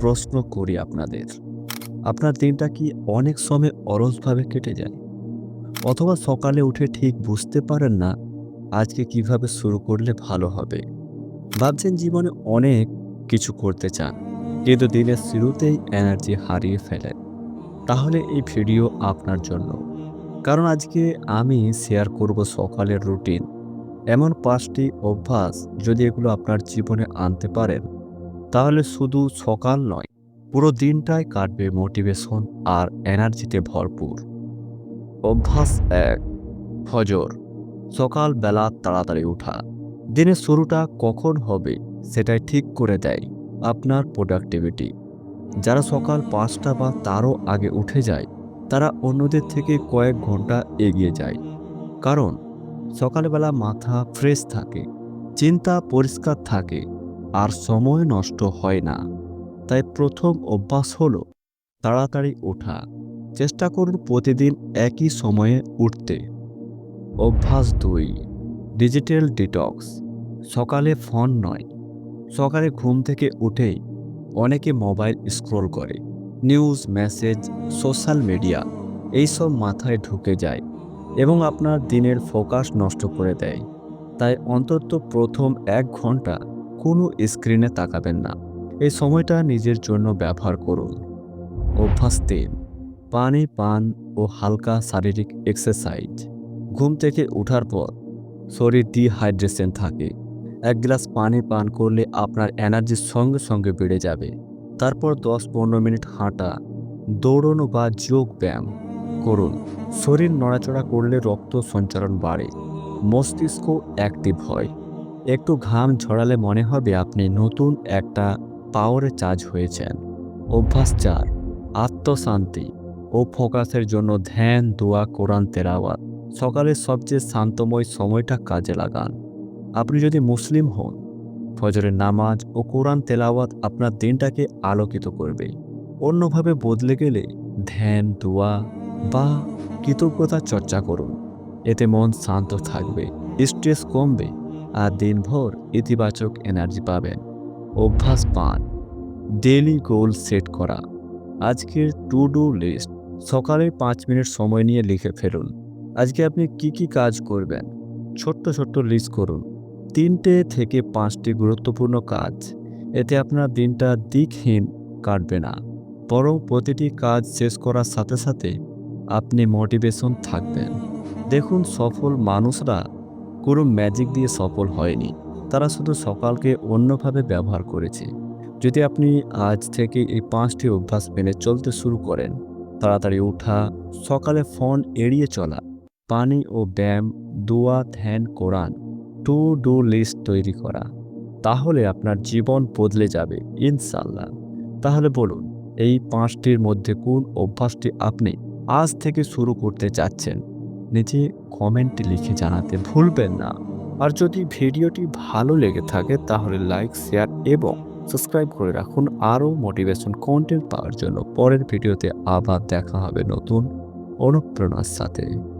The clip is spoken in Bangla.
প্রশ্ন করি আপনাদের। আপনার দিনটা কি অনেক সময় অলসভাবে কেটে যায়? অথবা সকালে উঠে ঠিক বুঝতে পারেন না, আজকে কীভাবে শুরু করলে ভালো হবে? ভাবছেন জীবনে অনেক কিছু করতে চান, কিন্তু দিনের শুরুতেই এনার্জি হারিয়ে ফেলেন। তাহলে এই ভিডিও আপনার জন্য। কারণ আজকে আমি শেয়ার করব সকালের রুটিন এমন পাঁচটি অভ্যাস যদি এগুলো আপনার জীবনে আনতে পারেন তাহলে শুধু সকাল নয়, পুরো দিনটাই কাটবে মোটিভেশন আর এনার্জিতে ভরপুর। অভ্যাস এক, ফজর। সকালবেলা তাড়াতাড়ি ওঠা। দিনের শুরুটা কখন হবে সেটাই ঠিক করে দেয় আপনার প্রোডাক্টিভিটি যারা সকাল পাঁচটা বা তারও আগে উঠে যায়, তারা অন্যদের থেকে কয়েক ঘণ্টা এগিয়ে যায়। কারণ, সকালবেলা মাথা ফ্রেশ থাকে, চিন্তা পরিষ্কার থাকে আর সময় নষ্ট হয় না। তাই প্রথম অভ্যাস হলো তাড়াতাড়ি ওঠা। চেষ্টা করুন প্রতিদিন একই সময়ে উঠতে। অভ্যাস দুই, ডিজিটাল ডিটক্স। সকালে ফোন নয়। সকালে ঘুম থেকে উঠেই অনেকে মোবাইল স্ক্রোল করে। নিউজ, মেসেজ, সোশ্যাল মিডিয়া, এইসব মাথায় ঢুকে যায় এবং আপনার দিনের ফোকাস নষ্ট করে দেয়। তাই অন্তত প্রথম এক ঘণ্টা কোনো স্ক্রিনে তাকাবেন না। এই সময়টা নিজের জন্য ব্যবহার করুন। অভ্যাস তিন, পানি, পান ও হালকা শারীরিক এক্সারসাইজ ঘুম থেকে ওঠার পর শরীর ডিহাইড্রেশন থাকে। এক গ্লাস পানি পান করলে আপনার এনার্জির সঙ্গে সঙ্গে বেড়ে যাবে। তারপর দশ পনেরো মিনিট হাঁটা, দৌড়ানো বা যোগ ব্যায়াম করুন। শরীর নড়াচড়া করলে রক্ত সঞ্চালন বাড়ে। মস্তিষ্ক অ্যাক্টিভ হয়। একটু ঘাম ঝরালে মনে হবে আপনি নতুন একটা পাওয়ারে চার্জ হয়েছেন। অভ্যাস চার, আত্মশান্তি ও ফোকাসের জন্য ধ্যান, দোয়া, কোরআন, তেলাওয়াত। সকালের সবচেয়ে শান্তময় সময়টা কাজে লাগান। আপনি যদি মুসলিম হন, ফজরের নামাজ ও কোরআন, তেলাওয়াত আপনার দিনটাকে আলোকিত করবে। অন্যভাবে বদলে গেলে ধ্যান, দোয়া বা কৃতজ্ঞতা চর্চা করুন। এতে মন শান্ত থাকবে স্ট্রেস কমবে আর দিনভর ইতিবাচক এনার্জি পাবেন। অভ্যাস পান। ডেলি গোল সেট করা। আজকের টু ডু লিস্ট সকালে পাঁচ মিনিট সময় নিয়ে লিখে ফেলুন। আজকে আপনি কি কি কাজ করবেন? ছোট্ট ছোট্ট লিস্ট করুন। তিনটে থেকে পাঁচটি গুরুত্বপূর্ণ কাজ। এতে আপনার দিনটা দিকহীন কাটবে না। বরং প্রতিটি কাজ শেষ করার সাথে সাথে আপনি মোটিভেশন থাকবেন। দেখুন সফল মানুষরা কোনো ম্যাজিক দিয়ে সফল হয়নি। তারা শুধু সকালকে অন্যভাবে ব্যবহার করেছে। যদি আপনি আজ থেকে এই পাঁচটি অভ্যাস মেনে চলতে শুরু করেন, তাড়াতাড়ি ওঠা, সকালে ফোন এড়িয়ে চলা, পানি ও ব্যায়াম, দোয়া, ধ্যান, কোরআন টু ডু লিস্ট তৈরি করা, তাহলে আপনার জীবন বদলে যাবে ইনশাল্লাহ তাহলে বলুন, এই পাঁচটির মধ্যে কোন অভ্যাসটি আপনি আজ থেকে শুরু করতে চাচ্ছেন? নিচে কমেন্ট লিখে জানাতে ভুলবেন না। আর যদি ভিডিওটি ভালো লেগে থাকে, তাহলে লাইক শেয়ার এবং সাবস্ক্রাইব করে রাখুন। আরও মোটিভেশন কন্টেন্ট পাওয়ার জন্য। পরের ভিডিওতে আবার দেখা হবে নতুন অনুপ্রেরণার সাথে।